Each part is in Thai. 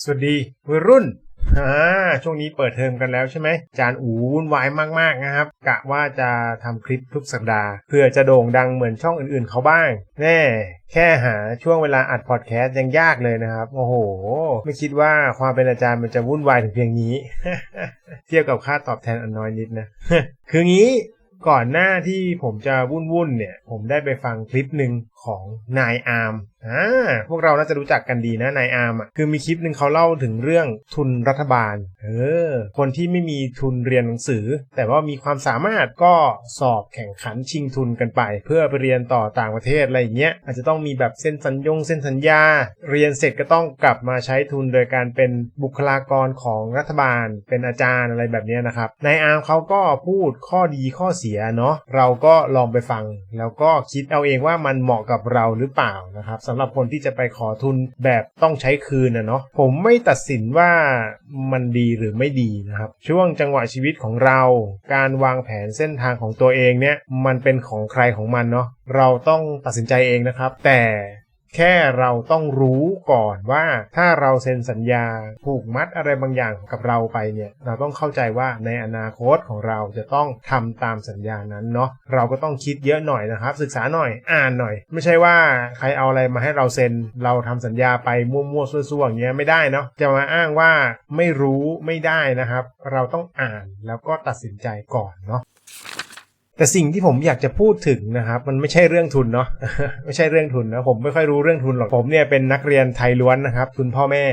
สวัสดีวัยรุ่นอ่าช่วงนี้เปิดเทอมกันแล้วใช่ไหมจานอูวุ่นวายมากๆนะครับ กะว่าจะทำคลิปทุกสัปดาห์ เพื่อจะโด่งดังเหมือนช่องอื่นๆเขาบ้าง แน่แค่หาช่วงเวลาอัดพอดแคสต์ยังยากเลยนะครับ โอ้โห ไม่คิดว่าความเป็นอาจารย์มันจะวุ่นวายถึงเพียงนี้ เทียบกับค่าตอบแทนอันน้อยนิดนะ คืองี้ก่อนหน้าที่ผมจะวุ่นๆเนี่ย ผมได้ไปฟังคลิปหนึ่ง ของนายอาร์มอ่าพวกเราน่าจะรู้จักกันดีนะนายอาร์มอะคือมีคลิปหนึ่งเขาเล่าถึงเรื่องทุนรัฐบาลเออคนที่ไม่มีทุนเรียนหนังสือ แต่ว่ามีความสามารถก็สอบแข่งขันชิงทุนกันไป เพื่อไปเรียนต่อต่างประเทศอะไรอย่างเงี้ยอาจจะต้องมีแบบเส้นสัญญงเส้นสัญญา เรียนเสร็จก็ต้องกลับมาใช้ทุนโดยการเป็นบุคลากรของรัฐบาล เป็นอาจารย์อะไรแบบนี้นะครับนายอาร์มเขาก็พูดข้อดีข้อเสียเนาะเราก็ลองไปฟัง แล้วก็คิดเอาเองว่ามันเหมาะกับับเราหรือเปล่านะครับสำหรับคนที่จะไปขอทุนแบบต้องใช้คืนนะเนาะผมไม่ตัดสินว่ามันดีหรือไม่ดีนะครับ ช่วงจังหวะชีวิตของเรา การวางแผนเส้นทางของตัวเองเนี่ยมันเป็นของใครของมันเนาะเราต้องตัดสินใจเองนะครับ แต่ แค่เราต้องรู้ก่อนว่าถ้าเราเซ็นสัญญาผูกมัดอะไรบางอย่างกับเราไปเนี่ยเราต้องเข้าใจว่าในอนาคตของเราจะต้องทำตามสัญญานั้นเนาะเราก็ต้องคิดเยอะหน่อยนะครับ ศึกษาหน่อยอ่านหน่อย ไม่ใช่ว่าใครเอาอะไรมาให้เราเซ็นเราทำสัญญาไปมั่วๆซั่วๆอย่างเงี้ยไม่ได้เนาะจะมาอ้างว่าไม่รู้ไม่ได้นะครับ เราต้องอ่านแล้วก็ตัดสินใจก่อนเนาะ แต่สิ่งที่ผมอยากจะพูดถึงนะครับ มันไม่ใช่เรื่องทุนเนาะไม่ใช่เรื่องทุนนะผมไม่ค่อยรู้เรื่องทุนหรอกผมเนี่ยเป็นนักเรียนไทยล้วนนะครับทุนพ่อแม่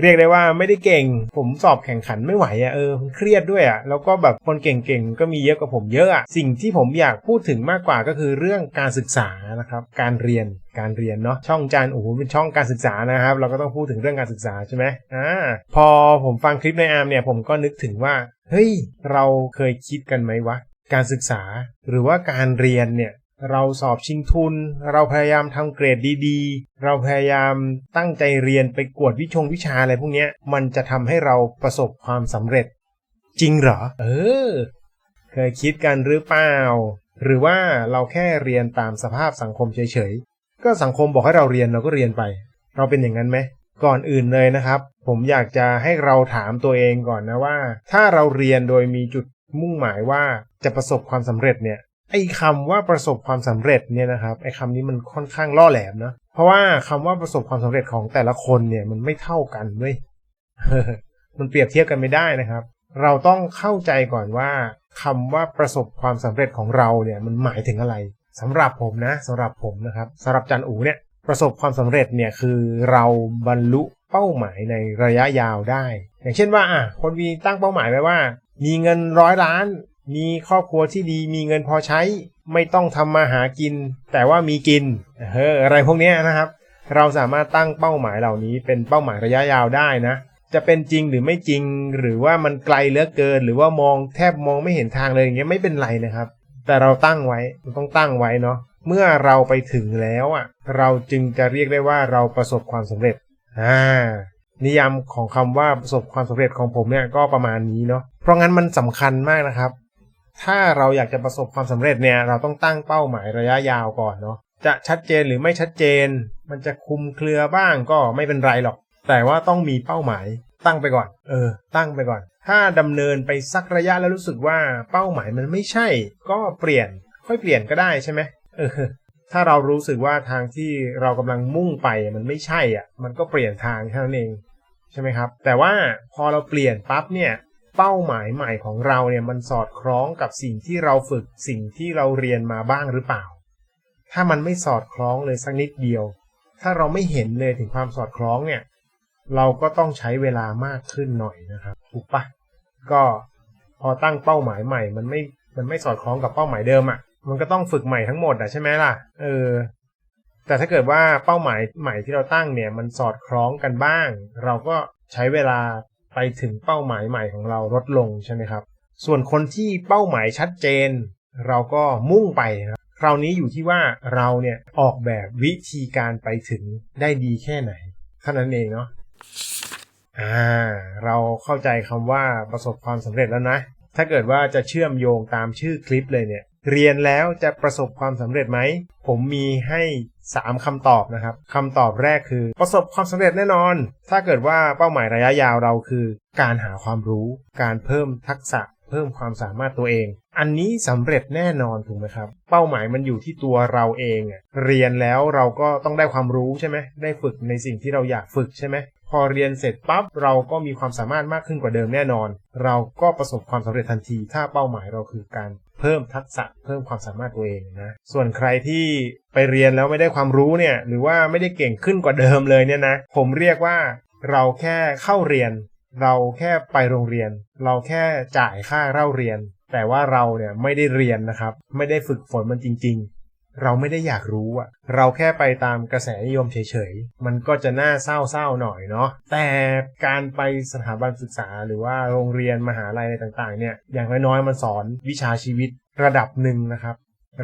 เรียกได้ว่าไม่ได้เก่ง ผมสอบแข่งขันไม่ไหวอะ่ะเออเครียดด้วยอะ่ะแล้วก็แบบคนเก่งๆก็มีเยอะกว่าผมเยอะอะ่ะสิ่งที่ผมอยากพูดถึงมากกว่าก็คือเรื่องการศึกษานะครับการเรียนการเรียนเนาะช่องจานโอ้โหเป็นช่องการศึกษานะครับ เราก็ต้องพูดถึงเรื่องการศึกษาใช่ไหมอ่าพอผมฟังคลิปในอาร์มเนี่ยผมก็นึกถึงว่าเฮ้ยเราเคยคิดกันไหมวะ การศึกษา หรือว่าการเรียนเนี่ยเราสอบชิงทุน เราพยายามทำเกรดดีๆ เราพยายามตั้งใจเรียนไปกวดวิชงวิชาอะไรพวกเนี้ยมันจะทำให้เราประสบความสำเร็จ จริงเหรอ เออ เคยคิดกันหรือเปล่า หรือว่าเราแค่เรียนตามสภาพสังคมเฉยๆ ก็สังคมบอกให้เราเรียนเราก็เรียนไป เราเป็นอย่างนั้นไหมก่อนอื่นเลยนะครับ ผมอยากจะให้เราถามตัวเองก่อนนะว่า ถ้าเราเรียนโดยมีจุด มุ่งหมายว่าจะประสบความสำเร็จเนี่ยไอ้คำว่าประสบความสำเร็จเนี่ยนะครับไอ้คำนี้มันค่อนข้างล่อแหลมนะเพราะว่าคำว่าประสบความสำเร็จของแต่ละคนเนี่ยมันไม่เท่ากันเว้ยมันเปรียบเทียบกันไม่ได้นะครับ เราต้องเข้าใจก่อนว่าคำว่าประสบความสำเร็จของเราเนี่ยมันหมายถึงอะไรสำหรับผมนะสำหรับผมนะครับสำหรับจันอูเนี่ยประสบความสำเร็จเนี่ยคือเราบรรลุเป้าหมายในระยะยาวได้ อย่างเช่นว่าอะคนมีตั้งเป้าหมายไว้ว่ามีเงินร้อยล้าน มีครอบครัวที่ดี มีเงินพอใช้ ไม่ต้องทำมาหากิน แต่ว่ามีกินเอออะไรพวกนี้นะครับ เราสามารถตั้งเป้าหมายเหล่านี้เป็นเป้าหมายระยะยาวได้นะ จะเป็นจริงหรือไม่จริง หรือว่ามันไกลเหลือเกิน หรือว่ามองแทบมองไม่เห็นทางเลยอย่างเงี้ยไม่เป็นไรนะครับ แต่เราตั้งไว้ต้องตั้งไว้เนาะเมื่อเราไปถึงแล้วอะ เราจึงจะเรียกได้ว่าเราประสบความสำเร็จอ่านิยามของคำว่าประสบความสำเร็จของผมเนี่ยก็ประมาณนี้เนาะ เพราะงั้นมันสำคัญมากนะครับ ถ้าเราอยากจะประสบความสำเร็จเนี่ยเราต้องตั้งเป้าหมายระยะยาวก่อนเนาะจะชัดเจนหรือไม่ชัดเจน มันจะคุมเครือบ้างก็ไม่เป็นไรหรอก แต่ว่าต้องมีเป้าหมายตั้งไปก่อน เออ ตั้งไปก่อน ถ้าดำเนินไปสักระยะแล้วรู้สึกว่าเป้าหมายมันไม่ใช่ ก็เปลี่ยน ค่อยเปลี่ยนก็ได้ใช่ไหมเออ ถ้าเรารู้สึกว่าทางที่เรากำลังมุ่งไปมันไม่ใช่อะ มันก็เปลี่ยนทางแค่นั้นเอง ใช่ไหมครับ แต่ว่าพอเราเปลี่ยนปั๊บเนี่ย เป้าหมายใหม่ของเราเนี่ยมันสอดคล้องกับสิ่งที่เราฝึกสิ่งที่เราเรียนมาบ้างหรือเปล่า ถ้ามันไม่สอดคล้องเลยสักนิดเดียว ถ้าเราไม่เห็นเลยถึงความสอดคล้องเนี่ยเราก็ต้องใช้เวลามากขึ้นหน่อยนะครับถูกปะก็พอตั้งเป้าหมายใหม่มันไม่มันไม่สอดคล้องกับเป้าหมายเดิมอะ่ะมันก็ต้องฝึกใหม่ทั้งหมดอะใช่ไหมล่ะเออแต่ถ้าเกิดว่าเป้าหมายใหม่ที่เราตั้งเนี่ยมันสอดคล้องกันบ้าง เราก็ใช้เวลา ไปถึงเป้าหมายใหม่ของเราลดลงใช่ไหมครับ ส่วนคนที่เป้าหมายชัดเจน เราก็มุ่งไปครับคราวนี้อยู่ที่ว่าเราเนี่ยออกแบบวิธีการไปถึงได้ดีแค่ไหนเท่านั้นเองเนาะอ่า เราเข้าใจคำว่าประสบความสำเร็จแล้วนะ ถ้าเกิดว่าจะเชื่อมโยงตามชื่อคลิปเลยเนี่ย เรียนแล้วจะประสบความสำเร็จไหม ผมมีให้ 3คำตอบนะครับคำตอบแรกคือประสบความสำเร็จแน่นอน ถ้าเกิดว่าเป้าหมายระยะยาวเราคือ การหาความรู้ การเพิ่มทักษะ เพิ่มความสามารถตัวเอง อันนี้สำเร็จแน่นอนถูกไหมครับ เป้าหมายมันอยู่ที่ตัวเราเองอะเรียนแล้วเราก็ต้องได้ความรู้ใช่ไหมได้ฝึกในสิ่งที่เราอยากฝึกใช่ไหม พอเรียนเสร็จปั๊บเราก็มีความสามารถมากขึ้นกว่าเดิมแน่นอน เราก็ประสบความสำเร็จทันที ถ้าเป้าหมายเราคือการเพิ่มทักษะเพิ่มความสามารถตัวเองนะ ส่วนใครที่ไปเรียนแล้วไม่ได้ความรู้เนี่ยหรือว่าไม่ได้เก่งขึ้นกว่าเดิมเลยเนี่ยนะผมเรียกว่าเราแค่เข้าเรียน เราแค่ไปโรงเรียน เราแค่จ่ายค่าเล่าเรียน แต่ว่าเราเนี่ยไม่ได้เรียนนะครับ ไม่ได้ฝึกฝนมันจริง ๆ เราไม่ได้อยากรู้อะเราแค่ไปตามกระแสนิยมเฉยๆ มันก็จะน่าเศร้าๆหน่อยเนาะ แต่การไปสถาบันศึกษาหรือว่าโรงเรียนมหาลัยอะไรต่างๆ เนี่ย อย่างน้อยๆ มันสอนวิชาชีวิตระดับหนึ่งนะครับ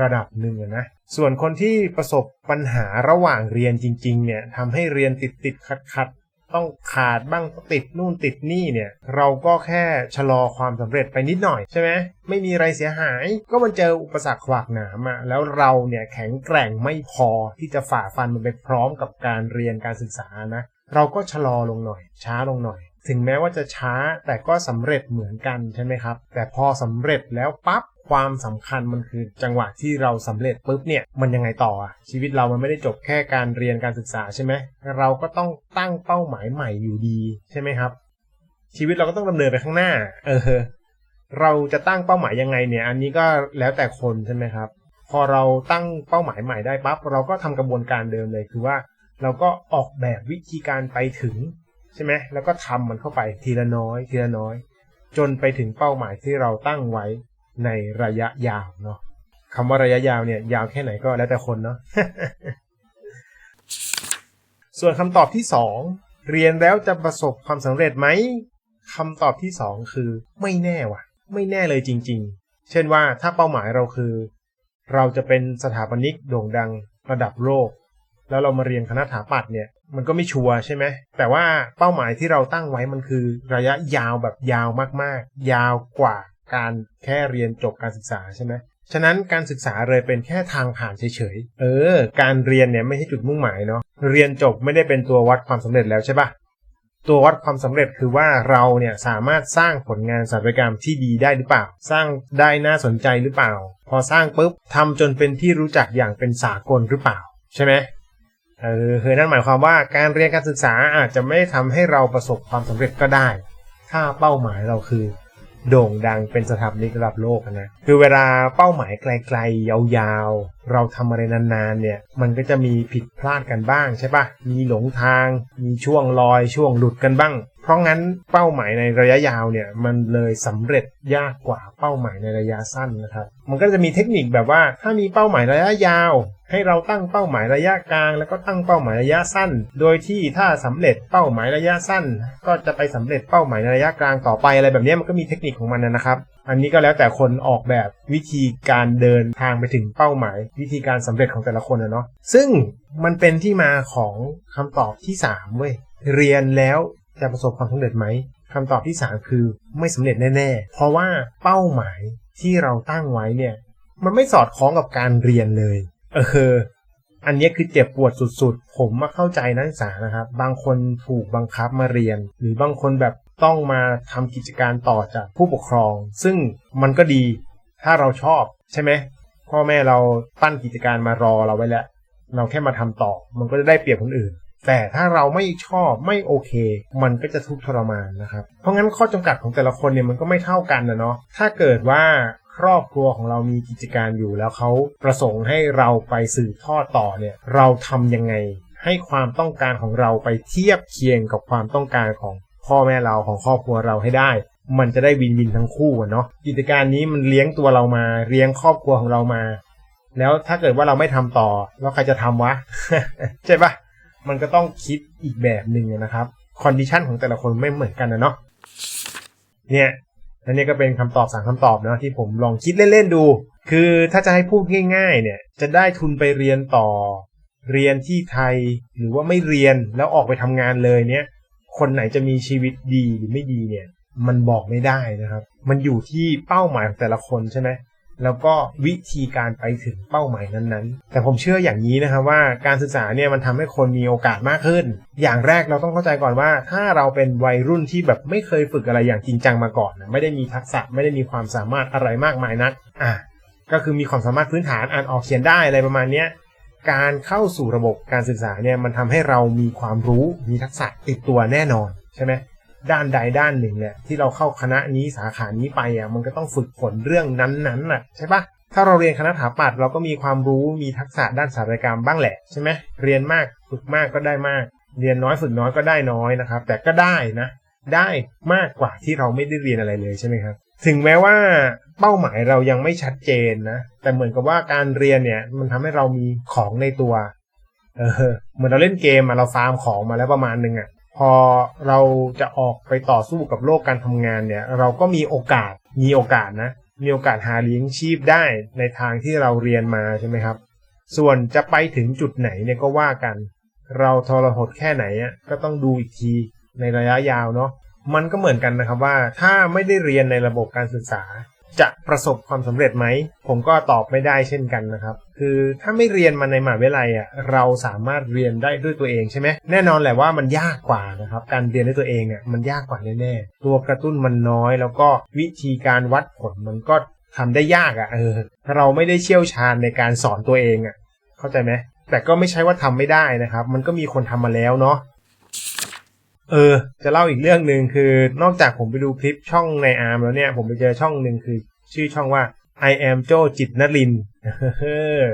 ระดับหนึ่งนะ ส่วนคนที่ประสบปัญหาระหว่างเรียนจริง ๆ เนี่ยทำให้เรียนติดติดขัดขัดๆ ต้องขาดบ้างติดนู่นติดนี่เนี่ย เราก็แค่ชะลอความสำเร็จไปนิดหน่อยใช่ไหมไม่มีอะไรเสียหาย ก็มันเจออุปสรรคขวากหนามอะแล้วเราเนี่ยแข็งแกร่งไม่พอที่จะฝ่าฟันมันไปพร้อมกับการเรียนการศึกษานะ เราก็ชะลอลงหน่อย ช้าลงหน่อย ถึงแม้ว่าจะช้าแต่ก็สำเร็จเหมือนกันใช่ไหมครับ แต่พอสำเร็จแล้วปั๊บ ความสำคัญมันคือจังหวะที่เราสำเร็จปุ๊บเนี่ยมันยังไงต่ออะชีวิตเรามันไม่ได้จบแค่การเรียนการศึกษาใช่ไหมเราก็ต้องตั้งเป้าหมายใหม่อยู่ดีใช่ไหมครับ ชีวิตเราก็ต้องดำเนินไปข้างหน้า เออ เราจะตั้งเป้าหมายยังไงเนี่ย อันนี้ก็แล้วแต่คนใช่ไหมครับ พอเราตั้งเป้าหมายใหม่ได้ปั๊บเราก็ทำกระบวนการเดิมเลยคือว่า เราก็ออกแบบวิธีการไปถึงใช่ไหมแล้วก็ทำมันเข้าไปทีละน้อย ทีละน้อย จนไปถึงเป้าหมายที่เราตั้งไว้ ในระยะยาวเนาะคำว่าระยะยาวเนี่ยยาวแค่ไหนก็แล้วแต่คนเนาะส่วนคำตอบที่สองเรียนแล้วจะประสบความสำเร็จไหมคำตอบที่สองคือ ไม่แน่ว่ะ ไม่แน่เลยจริง ๆ เช่นว่าถ้าเป้าหมายเราคือ เราจะเป็นสถาปนิกโด่งดังระดับโลก แล้วเรามาเรียนคณะสถาปัตย์เนี่ยมันก็ไม่ชัวร์ใช่ไหมแต่ว่าเป้าหมายที่เราตั้งไว้มันคือระยะยาวแบบยาวมากๆ ยาวกว่า การแค่เรียนจบการศึกษาใช่ไหมฉะนั้นการศึกษาเลยเป็นแค่ทางผ่านเฉยๆ เออ การเรียนเนี่ยไม่ใช่จุดมุ่งหมายเนาะ เรียนจบไม่ได้เป็นตัววัดความสำเร็จแล้วใช่ปะตัววัดความสำเร็จคือว่าเราเนี่ยสามารถสร้างผลงานศิลปกรรมที่ดีได้หรือเปล่า สร้างได้น่าสนใจหรือเปล่า พอสร้างปุ๊บทำจนเป็นที่รู้จักอย่างเป็นสากลหรือเปล่า ใช่ไหมเออคือนั่นหมายความว่าการเรียนการศึกษาอาจจะไม่ทำให้เราประสบความสำเร็จก็ได้ ถ้าเป้าหมายเราคือ โด่งดังเป็นสถาปนิกระดับโลกนะคือเวลาเป้าหมายไกลๆ ยาวๆ เราทำอะไรนานๆเนี่ยมันก็จะมีผิดพลาดกันบ้างใช่ปะมีหลงทาง มีช่วงลอยช่วงหลุดกันบ้าง ราะงั้นเป้าหมายในระยะยาวเนี่ยมันเลยสำเร็จยากกว่าเป้าหมายในระยะสั้นนะครับ มันก็จะมีเทคนิคแบบว่าถ้ามีเป้าหมายระยะยาว ให้เราตั้งเป้าหมายระยะกลาง แล้วก็ตั้งเป้าหมายระยะสั้น โดยที่ถ้าสำเร็จเป้าหมายระยะสั้น ก็จะไปสำเร็จเป้าหมายในระยะกลางต่อไปอะไรแบบนี้มันก็มีเทคนิคของมันนะครับอันนี้ก็แล้วแต่คนออกแบบวิธีการเดินทางไปถึงเป้าหมาย วิธีการสำเร็จของแต่ละคนนะเนาะซึ่งมันเป็นที่มาของคำตอบที่3เว้ยเรียนแล้ว จะประสบความสำเร็จไหมคำตอบที่ 3 คือไม่สำเร็จแน่ ๆ เพราะว่าเป้าหมายที่เราตั้งไว้เนี่ย มันไม่สอดคล้องกับการเรียนเลย เออ อันนี้คือเจ็บปวดสุดๆ ผมมาเข้าใจนักศึกษานะครับ บางคนถูกบังคับมาเรียน หรือบางคนแบบต้องมาทำกิจการต่อจากผู้ปกครอง ซึ่งมันก็ดีถ้าเราชอบใช่ไหมพ่อแม่เราปั้นกิจการมารอเราไว้แล้ว เราแค่มาทำต่อ มันก็จะได้เปรียบคนอื่น แต่ถ้าเราไม่ชอบไม่โอเค มันก็จะทุกข์ทรมานนะครับ เพราะงั้นข้อจำกัดของแต่ละคนเนี่ยมันก็ไม่เท่ากันนะเนาะถ้าเกิดว่าครอบครัวของเรามีกิจการอยู่แล้วเขาประสงค์ให้เราไปสืบทอดต่อเนี่ยเราทำยังไง ให้ความต้องการของเราไปเทียบเคียงกับความต้องการของพ่อแม่เราของครอบครัวเราให้ได้ มันจะได้วินวินทั้งคู่อะเนาะกิจการนี้มันเลี้ยงตัวเรามาเลี้ยงครอบครัวของเรามา แล้วถ้าเกิดว่าเราไม่ทำต่อแล้วใครจะทำวะใช่ปะ มันก็ต้องคิดอีกแบบหนึ่งนะครับคอนดิชันของแต่ละคนไม่เหมือนกันนะเนาะเนี่ยอันนี้ก็เป็นคำตอบสามคำตอบนะที่ผมลองคิดเล่นๆดู คือถ้าจะให้พูดง่าย ๆ เนี่ยจะได้ทุนไปเรียนต่อ เรียนที่ไทยหรือว่าไม่เรียนแล้วออกไปทำงานเลยเนี่ย คนไหนจะมีชีวิตดีหรือไม่ดีเนี่ย มันบอกไม่ได้นะครับ มันอยู่ที่เป้าหมายของแต่ละคนใช่ไหม แล้วก็วิธีการไปถึงเป้าหมายนั้นๆ แต่ผมเชื่ออย่างนี้นะครับว่าการศึกษาเนี่ยมันทำให้คนมีโอกาสมากขึ้น อย่างแรกเราต้องเข้าใจก่อนว่า ถ้าเราเป็นวัยรุ่นที่แบบไม่เคยฝึกอะไรอย่างจริงจังมาก่อนนะไม่ได้มีทักษะไม่ได้มีความสามารถอะไรมากมายนักอะก็คือมีความสามารถพื้นฐานอ่านออกเขียนได้อะไรประมาณเนี้ยการเข้าสู่ระบบการศึกษาเนี่ยมันทำให้เรามีความรู้มีทักษะติดตัวแน่นอนใช่ไหม ด้านใดด้านหนึ่งเนี่ยที่เราเข้าคณะนี้สาขานี้ไปอะมันก็ต้องฝึกฝนเรื่องนั้นๆน่ะใช่ปะถ้าเราเรียนคณะถาปัตย์เราก็มีความรู้มีทักษะด้านสถาปัตยกรรมบ้างแหละใช่ไหมเรียนมากฝึกมากก็ได้มาก เรียนน้อยฝึกน้อยก็ได้น้อยนะครับ แต่ก็ได้นะได้มากกว่าที่เราไม่ได้เรียนอะไรเลยใช่ไหมครับ ถึงแม้ว่าเป้าหมายเรายังไม่ชัดเจนนะ แต่เหมือนกับว่าการเรียนเนี่ย มันทำให้เรามีของในตัว เออเหมือนเราเล่นเกมอะเราฟาร์มของมาแล้วประมาณนึงอะ พอเราจะออกไปต่อสู้กับโลกการทำงานเนี่ย เราก็มีโอกาสมีโอกาสนะ มีโอกาสหาเลี้ยงชีพได้ในทางที่เราเรียนมาใช่ไหมครับ ส่วนจะไปถึงจุดไหนเนี่ยก็ว่ากัน เราทรหดแค่ไหนอะก็ต้องดูอีกทีในระยะยาวเนาะมันก็เหมือนกันนะครับว่าถ้าไม่ได้เรียนในระบบการศึกษา จะประสบความสำเร็จไหม ผมก็ตอบไม่ได้เช่นกันนะครับ คือถ้าไม่เรียนมาในมหาวิทยาลัยอะเราสามารถเรียนได้ด้วยตัวเองใช่ไหมแน่นอนแหละว่ามันยากกว่านะครับ การเรียนด้วยตัวเองอะมันยากกว่าแน่ๆตัวกระตุ้นมันน้อย แล้วก็วิธีการวัดผลมันก็ทำได้ยากอะเออเราไม่ได้เชี่ยวชาญในการสอนตัวเองอะเข้าใจไหมแต่ก็ไม่ใช่ว่าทำไม่ได้นะครับ มันก็มีคนทำมาแล้วเนาะ เออ จะเล่าอีกเรื่องหนึ่งคือนอกจากผมไปดูคลิปช่องในอาร์มแล้วเนี่ย ผมไปเจอช่องหนึ่งคือ ชื่อช่องว่า I am โจจิตนริน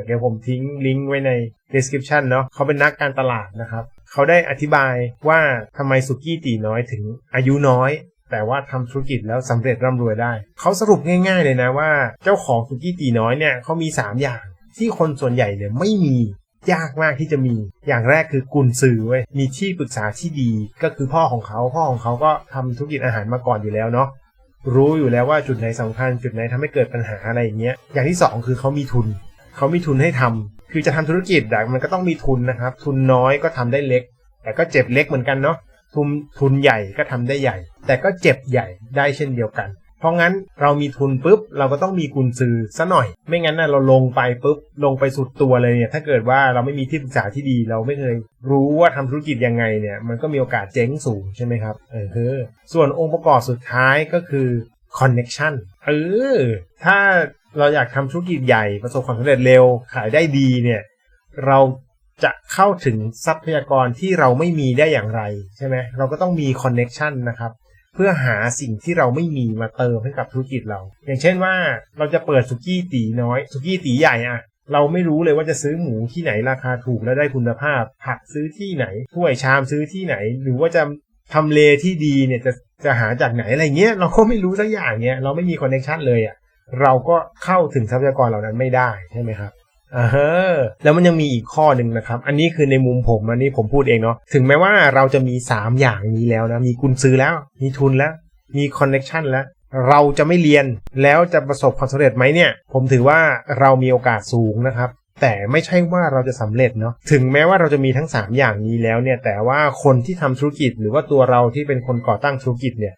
เดี๋ยวผมทิ้งลิงก์ไว้ใน description เนาะเขาเป็นนักการตลาดนะครับ เขาได้อธิบายว่าทำไมสุกี้ตีน้อยถึงอายุน้อยแต่ว่าทำธุรกิจแล้วสำเร็จร่ำรวยได้ เขาสรุปง่าย ๆ เลยนะว่าเจ้าของสุกี้ตีน้อยเนี่ยเขามี 3 อย่างที่คนส่วนใหญ่เนี่ยไม่มี ยากมากที่จะมี อย่างแรกคือกุญซือเว้ย มีที่ปรึกษาที่ดีก็คือพ่อของเขาพ่อของเขาก็ทำธุรกิจอาหารมาก่อนอยู่แล้วเนาะรู้อยู่แล้วว่าจุดไหนสำคัญ จุดไหนทำให้เกิดปัญหาอะไรอย่างเงี้ย อย่างที่สองคือเขามีทุน เขามีทุนให้ทำคือจะทำธุรกิจแต่มันก็ต้องมีทุนนะครับ ทุนน้อยก็ทำได้เล็ก แต่ก็เจ็บเล็กเหมือนกันเนาะทุนทุนใหญ่ก็ทำได้ใหญ่ แต่ก็เจ็บใหญ่ได้เช่นเดียวกัน ราะงั้นเรามีทุนปุ๊บเราก็ต้องมีกุญซือซะหน่อย ไม่งั้นนะเราลงไปปุ๊บลงไปสุดตัวเลยเนี่ยถ้าเกิดว่าเราไม่มีที่ปรึกษาที่ดีเราไม่เคยรู้ว่าทำธุรกิจยังไงเนี่ยมันก็มีโอกาสเจ๊งสูงใช่ไหมครับเออคือส่วนองค์ประกอบสุดท้ายก็คือ connection เออถ้าเราอยากทำธุรกิจใหญ่ประสบความสำเร็จเร็วขายได้ดีเนี่ยเราจะเข้าถึงทรัพยากรที่เราไม่มีได้อย่างไรใช่ไหมเราก็ต้องมี connection นะครับ เพื่อหาสิ่งที่เราไม่มีมาเติมให้กับธุรกิจเรา อย่างเช่นว่าเราจะเปิดสุกี้ตีน้อยสุกี้ตีใหญ่อะเราไม่รู้เลยว่าจะซื้อหมูที่ไหนราคาถูกและได้คุณภาพ ผักซื้อที่ไหนถ้วยชามซื้อที่ไหน หรือว่าจะทำเลที่ดีเนี่ยจะจะหาจากไหนอะไรเงี้ยเราก็ไม่รู้สักอย่างเนี้ยเราไม่มีคอนเนคชันเลยอะ่ะเราก็เข้าถึงทรัพยากรเหล่านั้นไม่ได้ใช่ไหมครับ อ่าฮะแล้วมันยังมีอีกข้อหนึ่งนะครับ อันนี้คือในมุมผมอันนี้ผมพูดเองเนาะถึงแม้ว่าเราจะมี 3 อย่างนี้แล้วนะมีกุญซื้อแล้ว มีทุนแล้ว มีคอนเนคชันแล้ว เราจะไม่เรียนแล้วจะประสบความสำเร็จไหมเนี่ย ผมถือว่าเรามีโอกาสสูงนะครับแต่ไม่ใช่ว่าเราจะสำเร็จเนาะถึงแม้ว่าเราจะมีทั้ง 3 อย่างนี้แล้วเนี่ยแต่ว่าคนที่ทำธุรกิจหรือว่าตัวเราที่เป็นคนก่อตั้งธุรกิจเนี่ย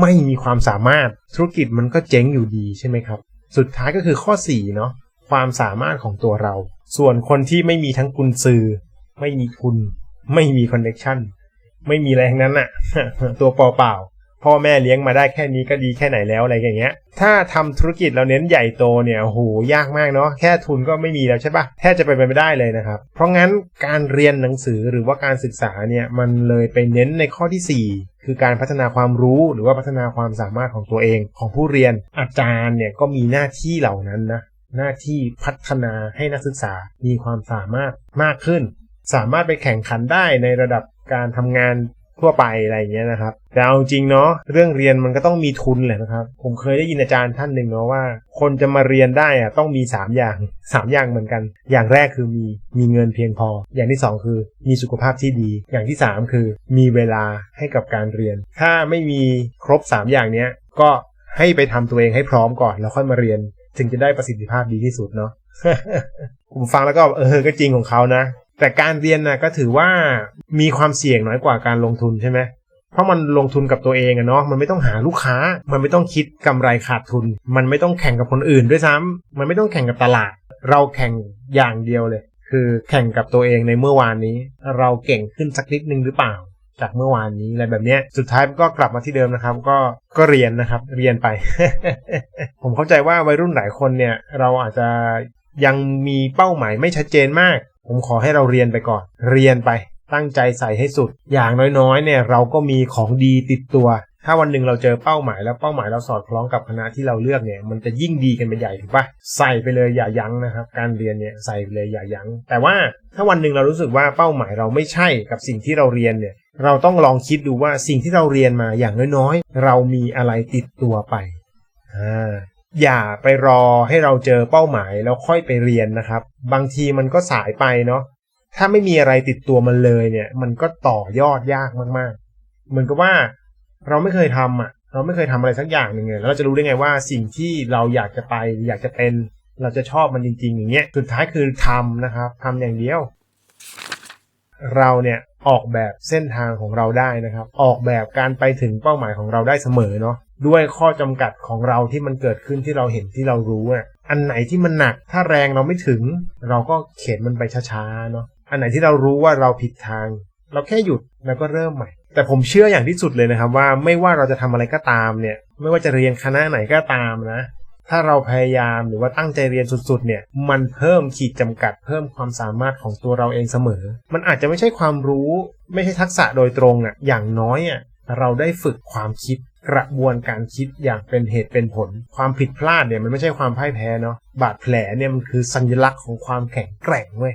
ไม่มีความสามารถธุรกิจมันก็เจ๊งอยู่ดีใช่ไหมครับ สุดท้ายก็คือข้อ4เนาะ ความสามารถของตัวเรา ส่วนคนที่ไม่มีทั้งกุญซือ ไม่มีทุน ไม่มีคอนเนคชั่นไม่มีอะไรทั้งนั้นอะตัวเปล่าๆพ่อแม่เลี้ยงมาได้แค่นี้ก็ดีแค่ไหนแล้วอะไรอย่างเงี้ย ถ้าทำธุรกิจเราเน้นใหญ่โตเนี่ยโหยากมากเนาะแค่ทุนก็ไม่มีแล้วใช่ปะแทบจะไปไปไม่ได้เลยนะครับ เพราะงั้นการเรียนหนังสือหรือว่าการศึกษาเนี่ยมันเลยไปเน้นในข้อที่ 4คือการพัฒนาความรู้หรือว่าพัฒนาความสามารถของตัวเองของผู้เรียนอาจารย์เนี่ยก็มีหน้าที่เหล่านั้นนะ หน้าที่พัฒนาให้นักศึกษามีความสามารถมากขึ้น สามารถไปแข่งขันได้ในระดับการทำงานทั่วไปอะไรเงี้ยนะครับ แต่เอาจริงเนาะเรื่องเรียนมันก็ต้องมีทุนแหละนะครับ ผมเคยได้ยินอาจารย์ท่านหนึ่งเนาะว่า คนจะมาเรียนได้อะต้องมี 3 อย่าง 3 อย่างเหมือนกัน อย่างแรกคือมีมีเงินเพียงพอ อย่างที่ 2 คือมีสุขภาพที่ดี อย่างที่ 3 คือ มีเวลาให้กับการเรียน ถ้าไม่มีครบ 3 อย่างเนี้ยก็ให้ไปทำตัวเองให้พร้อมก่อนแล้วค่อยมาเรียน ถึงจะได้ประสิทธิภาพดีที่สุดเนาะผมฟังแล้วก็เออก็จริงของเขานะ แต่การเรียนนะก็ถือว่ามีความเสี่ยงน้อยกว่าการลงทุนใช่ไหมเพราะมันลงทุนกับตัวเองอะเนาะมันไม่ต้องหาลูกค้า มันไม่ต้องคิดกำไรขาดทุน มันไม่ต้องแข่งกับคนอื่นด้วยซ้ำมันไม่ต้องแข่งกับตลาด เราแข่งอย่างเดียวเลย คือแข่งกับตัวเองในเมื่อวานนี้ เราเก่งขึ้นสักนิดนึงหรือเปล่า จากเมื่อวานนี้อะไรแบบเนี้ยสุดท้ายก็กลับมาที่เดิมนะครับ ก็ก็เรียนนะครับ เรียนไป ผมเข้าใจว่าวัยรุ่นหลายคนเนี่ย เราอาจจะยังมีเป้าหมายไม่ชัดเจนมาก ผมขอให้เราเรียนไปก่อน เรียนไปตั้งใจใส่ให้สุด อย่างน้อยๆ เนี่ยเราก็มีของดีติดตัว ถ้าวันหนึ่งเราเจอเป้าหมายแล้วเป้าหมายเราสอดคล้องกับคณะที่เราเลือกเนี่ยมันจะยิ่งดีกันไปใหญ่ถูกปะใส่ไปเลยอย่ายั้งนะครับการเรียนเนี่ยใส่ไปเลยอย่ายั้ง แต่ว่าถ้าวันหนึ่งเรารู้สึกว่าเป้าหมายเราไม่ใช่กับสิ่งที่เราเรียนเนี่ยเราต้องลองคิดดูว่าสิ่งที่เราเรียนมาอย่างน้อยๆ เรามีอะไรติดตัวไปอ่าอย่าไปรอให้เราเจอเป้าหมายแล้วค่อยไปเรียนนะครับ บางทีมันก็สายไปเนาะถ้าไม่มีอะไรติดตัวมันเลยเนี่ย มันก็ต่อยอดยากมากๆ เหมือนกับว่า เราไม่เคยทำอะ เราไม่เคยทำอะไรสักอย่างหนึ่งเลยแล้วเราจะรู้ได้ไงว่าสิ่งที่เราอยากจะไปอยากจะเป็น เราจะชอบมันจริง ๆ อย่างเงี้ยสุดท้ายคือทำนะครับทำอย่างเดียว เราเนี่ยออกแบบเส้นทางของเราได้นะครับ ออกแบบการไปถึงเป้าหมายของเราได้เสมอเนาะด้วยข้อจำกัดของเราที่มันเกิดขึ้นที่เราเห็นที่เรารู้อะอันไหนที่มันหนักถ้าแรงเราไม่ถึง เราก็เข็นมันไปช้าๆเนาะอันไหนที่เรารู้ว่าเราผิดทาง เราแค่หยุดแล้วก็เริ่มใหม่ แต่ผมเชื่ออย่างที่สุดเลยนะครับว่าไม่ว่าเราจะทำอะไรก็ตามเนี่ย ไม่ว่าจะเรียนคณะไหนก็ตามนะ ถ้าเราพยายามหรือว่าตั้งใจเรียนสุดๆเนี่ย มันเพิ่มขีดจำกัด เพิ่มความสามารถของตัวเราเองเสมอ มันอาจจะไม่ใช่ความรู้ ไม่ใช่ทักษะโดยตรงอะอย่างน้อยอะเราได้ฝึกความคิดกระบวนการคิดอย่างเป็นเหตุเป็นผล ความผิดพลาดเนี่ยมันไม่ใช่ความพ่ายแพ้เนาะบาดแผลเนี่ยมันคือสัญลักษณ์ของความแข็งแกร่งเว้ย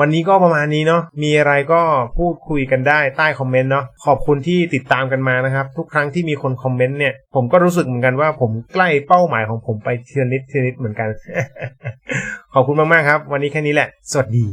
วันนี้ก็ประมาณนี้เนาะ มีอะไรก็พูดคุยกันได้ใต้คอมเมนต์เนาะ ขอบคุณที่ติดตามกันมานะครับ ทุกครั้งที่มีคนคอมเมนต์เนี่ย ผมก็รู้สึกเหมือนกันว่าผมใกล้เป้าหมายของผมไปทีนิดทีนิดเหมือนกัน ขอบคุณมากๆครับ วันนี้แค่นี้แหละ สวัสดี